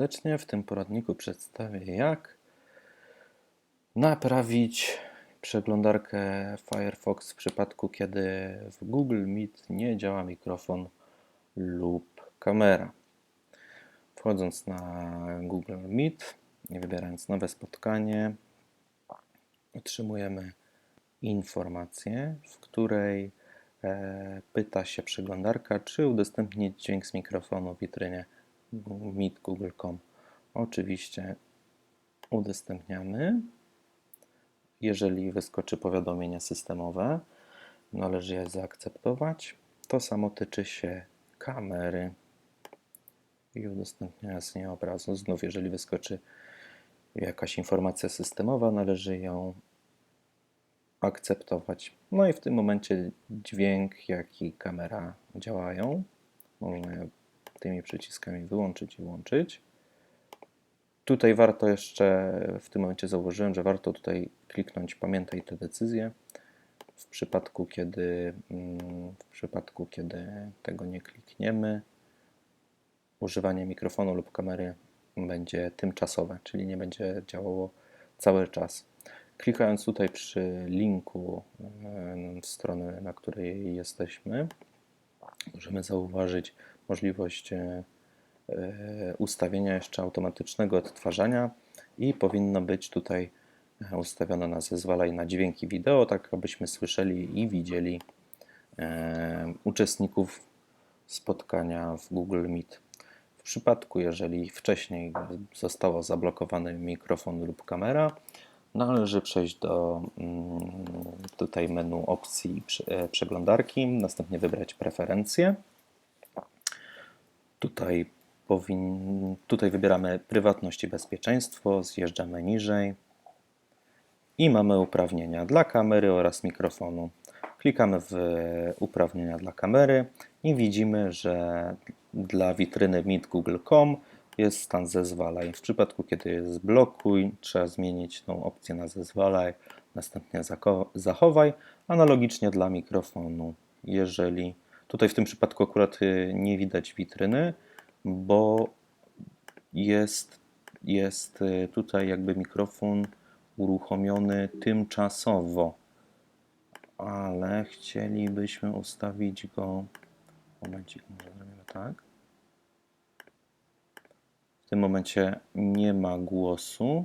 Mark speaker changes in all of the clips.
Speaker 1: serdecznie. W tym poradniku przedstawię jak naprawić przeglądarkę Firefox w przypadku, kiedy w Google Meet nie działa mikrofon lub kamera. Wchodząc na Google Meet i wybierając nowe spotkanie, otrzymujemy informację, w której e, pyta się przeglądarka, czy udostępnić dźwięk z mikrofonu w witrynie meet.google.com. Oczywiście udostępniamy. Jeżeli wyskoczy powiadomienie systemowe, należy je zaakceptować. To samo tyczy się kamery i udostępniania z niej obrazu. Znów, jeżeli wyskoczy jakaś informacja systemowa, należy ją akceptować. No i w tym momencie dźwięk, jak i kamera działają. Można tymi przyciskami wyłączyć i włączyć. Tutaj warto jeszcze, w tym momencie zauważyłem, że warto tutaj kliknąć pamiętaj te decyzje. W przypadku, kiedy, mm, w przypadku, kiedy tego nie klikniemy, używanie mikrofonu lub kamery będzie tymczasowe, czyli nie będzie działało cały czas. Klikając tutaj przy linku em, strony, na której jesteśmy, możemy zauważyć możliwość e, e, ustawienia jeszcze automatycznego odtwarzania i powinno być tutaj e, ustawione na zezwalaj na dźwięki wideo, tak abyśmy słyszeli i widzieli uczestników spotkania w Google Meet. W przypadku, jeżeli wcześniej zostało zablokowany mikrofon lub kamera, należy przejść do mm, tutaj menu opcji e, przeglądarki, następnie wybrać preferencje. Tutaj, powin... tutaj wybieramy prywatność i bezpieczeństwo, zjeżdżamy niżej i mamy uprawnienia dla kamery oraz mikrofonu. Klikamy w uprawnienia dla kamery i widzimy, że dla witryny meet.google.com jest stan zezwalaj. W przypadku, kiedy jest blokuj, trzeba zmienić tą opcję na zezwalaj, następnie zachowaj. Analogicznie dla mikrofonu. Jeżeli tutaj w tym przypadku akurat y, nie widać witryny, bo jest, jest y, tutaj jakby mikrofon uruchomiony tymczasowo, ale chcielibyśmy ustawić go. Momencik, może zrobimy tak. W tym momencie nie ma głosu.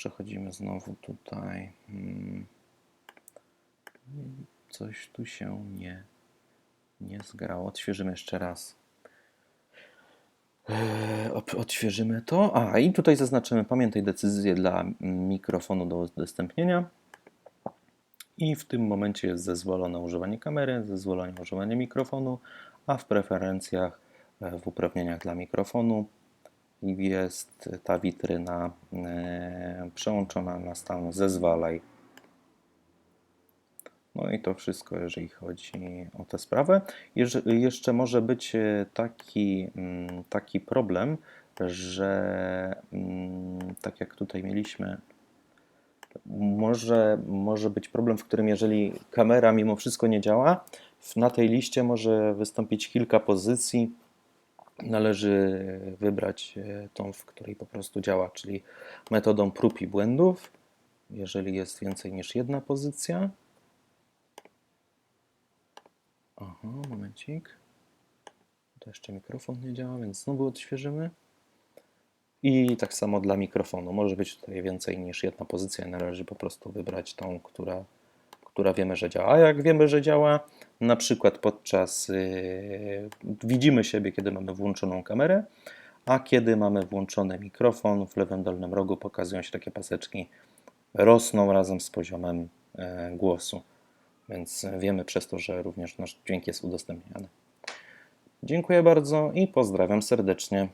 Speaker 1: Przechodzimy znowu tutaj. Hmm. Coś tu się nie, nie zgrało. Odświeżymy jeszcze raz. Op- Odświeżymy to. A, i tutaj zaznaczymy, pamiętaj decyzję dla mikrofonu do udostępnienia. I w tym momencie jest zezwolone używanie kamery, zezwolone używanie mikrofonu, a w preferencjach, e, w uprawnieniach dla mikrofonu jest ta witryna e, przełączona na stan zezwalaj. No i to wszystko, jeżeli chodzi o tę sprawę. Jeż- Jeszcze może być e, taki, mm, taki problem, że mm, tak jak tutaj mieliśmy, może, może być problem, w którym jeżeli kamera mimo wszystko nie działa, na tej liście może wystąpić kilka pozycji. Należy wybrać e, tą, w której po prostu działa, czyli metodą prób i błędów. Jeżeli jest więcej niż jedna pozycja. Aha, momencik. To jeszcze mikrofon nie działa, więc znowu odświeżymy. I tak samo dla mikrofonu. Może być tutaj więcej niż jedna pozycja. Należy po prostu wybrać tą, która, która wiemy, że działa. A jak wiemy, że działa, na przykład podczas. Yy, widzimy siebie, kiedy mamy włączoną kamerę, a kiedy mamy włączony mikrofon, w lewym dolnym rogu pokazują się takie paseczki, rosną razem z poziomem e, głosu. Więc wiemy przez to, że również nasz dźwięk jest udostępniany. Dziękuję bardzo i pozdrawiam serdecznie.